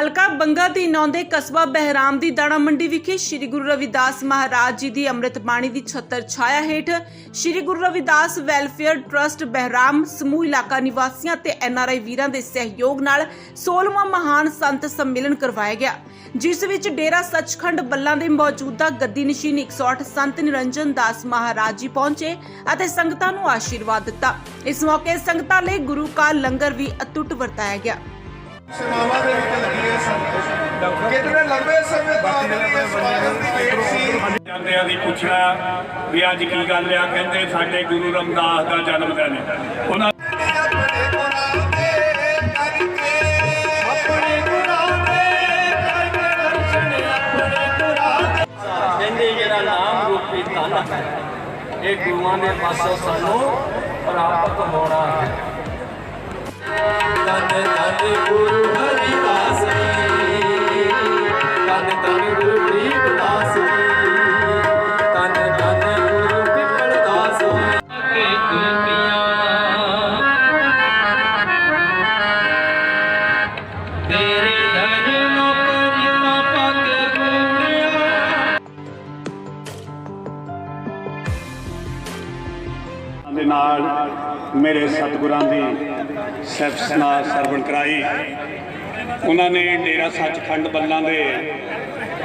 ਹਲਕਾ ਬੰਗਾ ਦੀ ਨੌਂਦੇ ਕਸਬਾ ਬਹਿਰਾਮ ਦੀ ਦਾਣਾ ਮੰਡੀ ਵਿਖੇ ਸ੍ਰੀ ਗੁਰੂ ਰਵਿਦਾਸ ਮਹਾਰਾਜ ਜੀ ਦੀ ਅੰਮ੍ਰਿਤ ਬਾਣੀ ਦੀ ਛਤਰ ਛਾਇਆ ਹੇਠ ਸ੍ਰੀ ਗੁਰੂ ਰਵਿਦਾਸ ਵੈਲਫੇਅਰ ਟਰਸਟ ਬਹਿਰਾਮ ਸਮੂਹ ਇਲਾਕਾ ਨਿਵਾਸੀਆਂ ਤੇ ਐਨਆਰਆਈ ਵੀਰਾਂ ਦੇ ਸਹਿਯੋਗ ਨਾਲ 16ਵਾਂ ਮਹਾਨ ਸੰਤ ਸੰਮੇਲਨ ਕਰਵਾਇਆ ਗਿਆ, ਜਿਸ ਵਿੱਚ ਡੇਰਾ ਸੱਚਖੰਡ ਬੱਲਾਂ ਦੇ ਮੌਜੂਦਾ ਗੱਦੀ ਨਸ਼ੀਨ 108 ਸੰਤ ਨਿਰੰਜਨ ਦਾਸ ਮਹਾਰਾਜ ਜੀ ਪਹੁੰਚੇ ਅਤੇ ਸੰਗਤਾਂ ਨੂੰ ਆਸ਼ੀਰਵਾਦ ਦਿੱਤਾ। ਇਸ ਮੌਕੇ ਸੰਗਤਾਂ ਲਈ ਗੁਰੂ ਕਾ ਲੰਗਰ ਵੀ ਅਤੁੱਟ ਵਰਤਾਇਆ ਗਿਆ। ਸੇਵਾਵਾਂ ਦੇ ਵਿੱਚ ਲੱਗੀ ਹੈ ਕਿਤਨੇ ਲੰਬੇ ਸਮੇਂ ਤੋਂ ਇਸ ਸਮਾਗਮ ਦੀ ਵੇਟ ਸੀ। ਜਾਂਦਿਆਂ ਦੀ ਪੁੱਛਿਆ ਵੀ ਅੱਜ ਕੀ ਗੱਲ ਆ ਕਹਿੰਦੇ ਸਾਡੇ ਗੁਰੂ ਰਮਦਾਸ ਦਾ ਜਨਮ ਦਿਨ ਹੈ। ਉਹਨਾਂ ਇਹ ਗੁਰੂਆਂ ਦੇ ਪਾਸੋਂ ਸਾਨੂੰ ਪ੍ਰਾਪਤ ਹੋਣਾ ਹੈ। ਦੇ ਨਾਲ ਮੇਰੇ ਸਤਿਗੁਰਾਂ ਦੀ ਸਿਫਤਨਾ ਸਰਵਣ ਕਰਾਈ। ਉਹਨਾਂ ਨੇ ਡੇਰਾ ਸੱਚਖੰਡ ਬੱਲਾਂ ਦੇ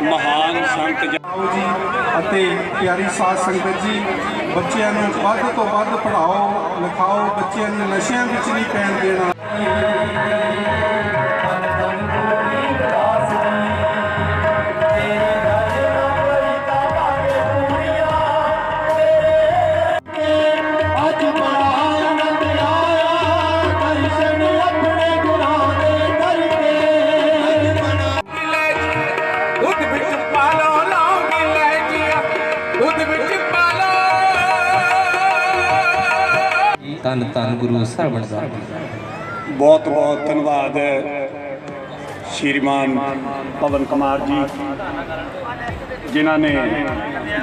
ਮਹਾਨ ਸੰਤ ਜ- ਜੀ ਅਤੇ ਪਿਆਰੀ ਸਾਧ ਸੰਗਤ ਜੀ, ਬੱਚਿਆਂ ਨੂੰ ਵੱਧ ਤੋਂ ਵੱਧ ਪੜ੍ਹਾਓ, ਲਿਖਾਓ, ਬੱਚਿਆਂ ਨੂੰ ਨਸ਼ਿਆਂ ਵਿੱਚ ਨਹੀਂ ਪੈਣ ਦੇਣਾ। ਧੰਨ ਧੰਨ ਗੁਰੂ ਸਰਵਣ ਸਾਹਿਬ ਬਹੁਤ ਬਹੁਤ ਧੰਨਵਾਦ ਸ਼੍ਰੀਮਾਨ ਪਵਨ ਕੁਮਾਰ ਜੀ, ਜਿਨ੍ਹਾਂ ਨੇ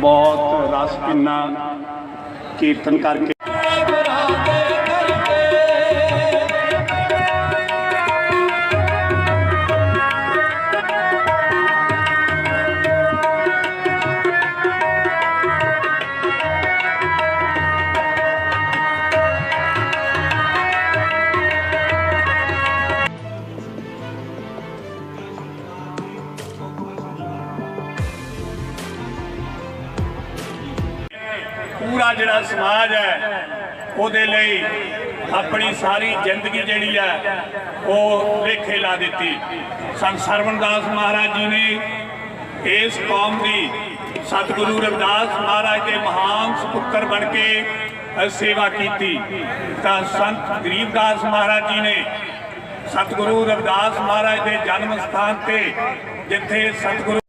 ਬਹੁਤ ਰਸ ਪਿੰਨਾ ਕੀਰਤਨ ਕਰਕੇ ਜਿਹੜਾ ਸਮਾਜ ਹੈ, ਉਹਦੇ ਲਈ ਆਪਣੀ ਸਾਰੀ ਜ਼ਿੰਦਗੀ ਜਿਹੜੀ ਹੈ, ਉਹ ਲੇਖੇ ਲਾ ਦਿੱਤੀ। ਸੰਤ ਸਰਵਣਦਾਸ ਮਹਾਰਾਜ ਜੀ ਨੇ ਇਸ ਕੌਮ ਦੀ ਸਤਿਗੁਰੂ ਰਵਿਦਾਸ ਮਹਾਰਾਜ ਦੇ ਮਹਾਨ ਸੁਪੁੱਤਰ ਬਣ ਕੇ ਸੇਵਾ ਕੀਤੀ। ਤਾਂ ਸੰਤ ਗਰੀਬਦਾਸ ਮਹਾਰਾਜ ਜੀ ਨੇ ਸਤਿਗੁਰੂ ਰਵਿਦਾਸ ਮਹਾਰਾਜ ਦੇ ਜਨਮ ਸਥਾਨ ਤੇ ਜਿੱਥੇ ਸਤਿਗੁਰੂ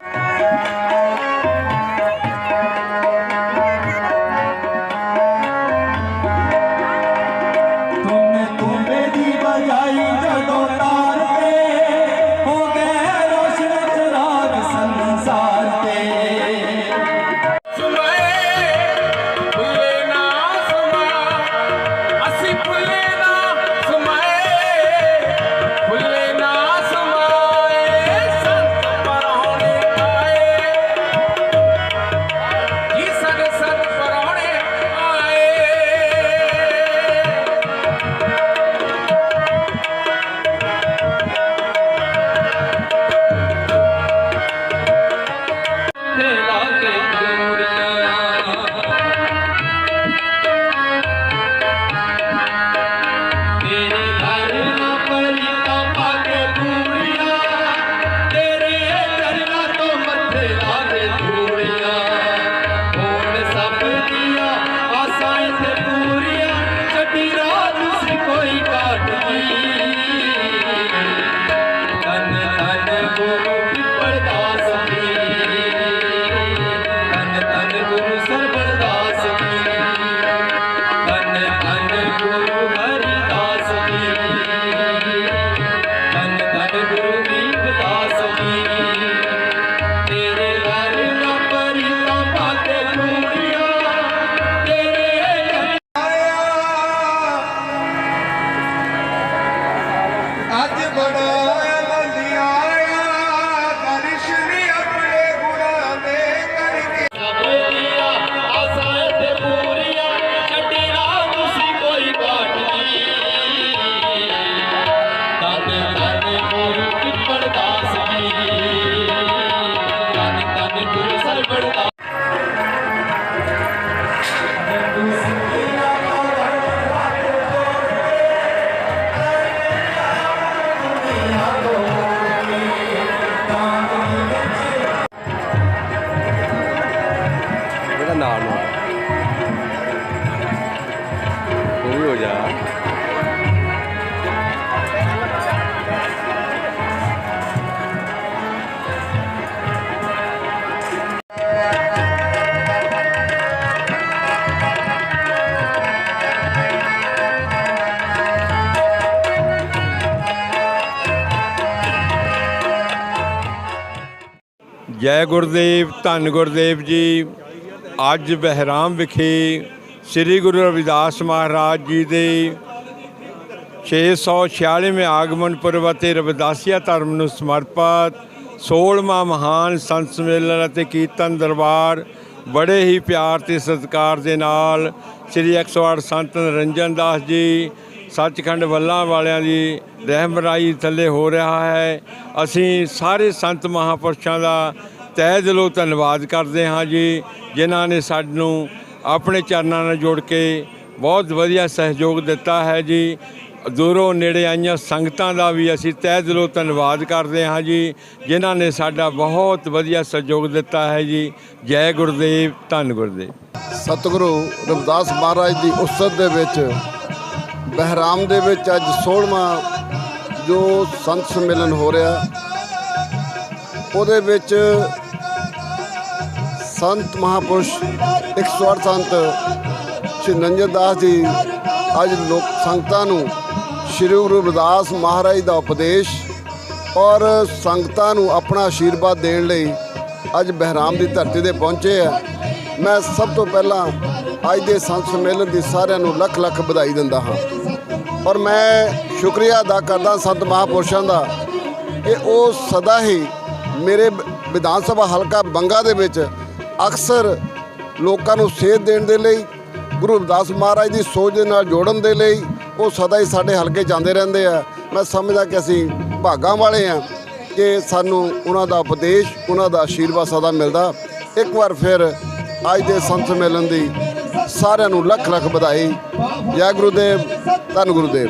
ਜੈ ਗੁਰਦੇਵ, ਧੰਨ ਗੁਰਦੇਵ ਜੀ। ਅੱਜ ਬਹਿਰਾਮ ਵਿਖੇ ਸ੍ਰੀ ਗੁਰੂ ਰਵਿਦਾਸ ਮਹਾਰਾਜ ਜੀ ਦੇ 646ਵੇਂ ਆਗਮਨ ਪੁਰਬ ਅਤੇ ਰਵਿਦਾਸੀਆ ਧਰਮ ਨੂੰ ਸਮਰਪਿਤ 16ਵਾਂ ਮਹਾਨ ਸੰਤ ਸੰਮੇਲਨ ਅਤੇ ਕੀਰਤਨ ਦਰਬਾਰ ਬੜੇ ਹੀ ਪਿਆਰ ਤੇ ਸਤਿਕਾਰ ਦੇ ਨਾਲ ਸ੍ਰੀ 108 ਸੰਤ ਨਰਿੰਜਨ ਦਾਸ ਜੀ, ਸੱਚਖੰਡ ਵੱਲਾਂ ਵਾਲਿਆਂ ਦੀ ਰਹਿਮਰਾਈ ਥੱਲੇ ਹੋ ਰਿਹਾ ਹੈ। ਅਸੀਂ ਸਾਰੇ ਸੰਤ ਮਹਾਪੁਰਸ਼ਾਂ ਦਾ ਤਹਿ ਦਿਲੋਂ ਧੰਨਵਾਦ ਕਰਦੇ ਹਾਂ ਜੀ, ਜਿਨ੍ਹਾਂ ਨੇ ਸਾਨੂੰ ਆਪਣੇ ਚਰਨਾਂ ਨਾਲ ਜੋੜ ਕੇ ਬਹੁਤ ਵਧੀਆ ਸਹਿਯੋਗ ਦਿੱਤਾ ਹੈ ਜੀ। ਦੂਰੋਂ ਨੇੜੇ ਆਈਆਂ ਸੰਗਤਾਂ ਦਾ ਵੀ ਅਸੀਂ ਤਹਿ ਦਿਲੋਂ ਧੰਨਵਾਦ ਕਰਦੇ ਹਾਂ ਜੀ, ਜਿਨ੍ਹਾਂ ਨੇ ਸਾਡਾ ਬਹੁਤ ਵਧੀਆ ਸਹਿਯੋਗ ਦਿੱਤਾ ਹੈ ਜੀ। ਜੈ ਗੁਰਦੇਵ, ਧੰਨ ਗੁਰਦੇਵ। ਸਤਿਗੁਰੂ ਰਵਿਦਾਸ ਮਹਾਰਾਜ ਦੀ ਉਸਤ ਦੇ ਵਿੱਚ, ਬਹਿਰਾਮ ਦੇ ਵਿੱਚ ਅੱਜ 16ਵਾਂ ਜੋ ਸੰਤ ਸੰਮੇਲਨ ਹੋ ਰਿਹਾ, ਉਹਦੇ ਵਿੱਚ ਸੰਤ ਮਹਾਪੁਰਸ਼ 108 ਸੰਤ ਸ਼੍ਰੀ ਨੰਜਨ ਦਾਸ ਜੀ ਅੱਜ ਲੋਕ ਸੰਗਤਾਂ ਨੂੰ ਸ਼੍ਰੀ ਗੁਰੂ ਰਵਿਦਾਸ ਮਹਾਰਾਜ ਦਾ ਉਪਦੇਸ਼ ਔਰ ਸੰਗਤਾਂ ਨੂੰ ਆਪਣਾ ਆਸ਼ੀਰਵਾਦ ਦੇਣ ਲਈ ਅੱਜ ਬਹਿਰਾਮ ਦੀ ਧਰਤੀ ਤੇ ਪਹੁੰਚੇ ਆ। ਮੈਂ ਸਭ ਤੋਂ ਪਹਿਲਾਂ ਅੱਜ ਦੇ ਸੰਤ ਸੰਮੇਲਨ ਦੀ ਸਾਰਿਆਂ ਨੂੰ ਲੱਖ ਲੱਖ ਵਧਾਈ ਦਿੰਦਾ ਹਾਂ। ਔਰ ਮੈਂ ਸ਼ੁਕਰੀਆ ਅਦਾ ਕਰਦਾ ਸੰਤ ਮਹਾਪੁਰਸ਼ਾਂ ਦਾ ਕਿ ਉਹ ਸਦਾ ਹੀ ਮੇਰੇ ਵਿਧਾਨ ਸਭਾ ਹਲਕਾ ਬੰਗਾ ਦੇ ਵਿੱਚ ਅਕਸਰ ਲੋਕਾਂ ਨੂੰ ਸੇਧ ਦੇਣ ਦੇ ਲਈ, ਗੁਰੂ ਰਵਿਦਾਸ ਮਹਾਰਾਜ ਦੀ ਸੋਚ ਦੇ ਨਾਲ ਜੋੜਨ ਦੇ ਲਈ ਉਹ ਸਦਾ ਹੀ ਸਾਡੇ ਹਲਕੇ ਜਾਂਦੇ ਰਹਿੰਦੇ ਆ। ਮੈਂ ਸਮਝਦਾ ਕਿ ਅਸੀਂ ਭਾਗਾਂ ਵਾਲੇ ਆ ਕਿ ਸਾਨੂੰ ਉਹਨਾਂ ਦਾ ਉਪਦੇਸ਼, ਉਹਨਾਂ ਦਾ ਆਸ਼ੀਰਵਾਦ ਸਦਾ ਮਿਲਦਾ। ਇੱਕ ਵਾਰ ਫਿਰ ਅੱਜ ਦੇ ਸੰਤ ਸੰਮੇਲਨ ਦੀ ਸਾਰਿਆਂ ਨੂੰ ਲੱਖ ਲੱਖ ਵਧਾਈ। ਜੈ ਗੁਰੂਦੇਵ, ਧੰਨ ਗੁਰੂਦੇਵ।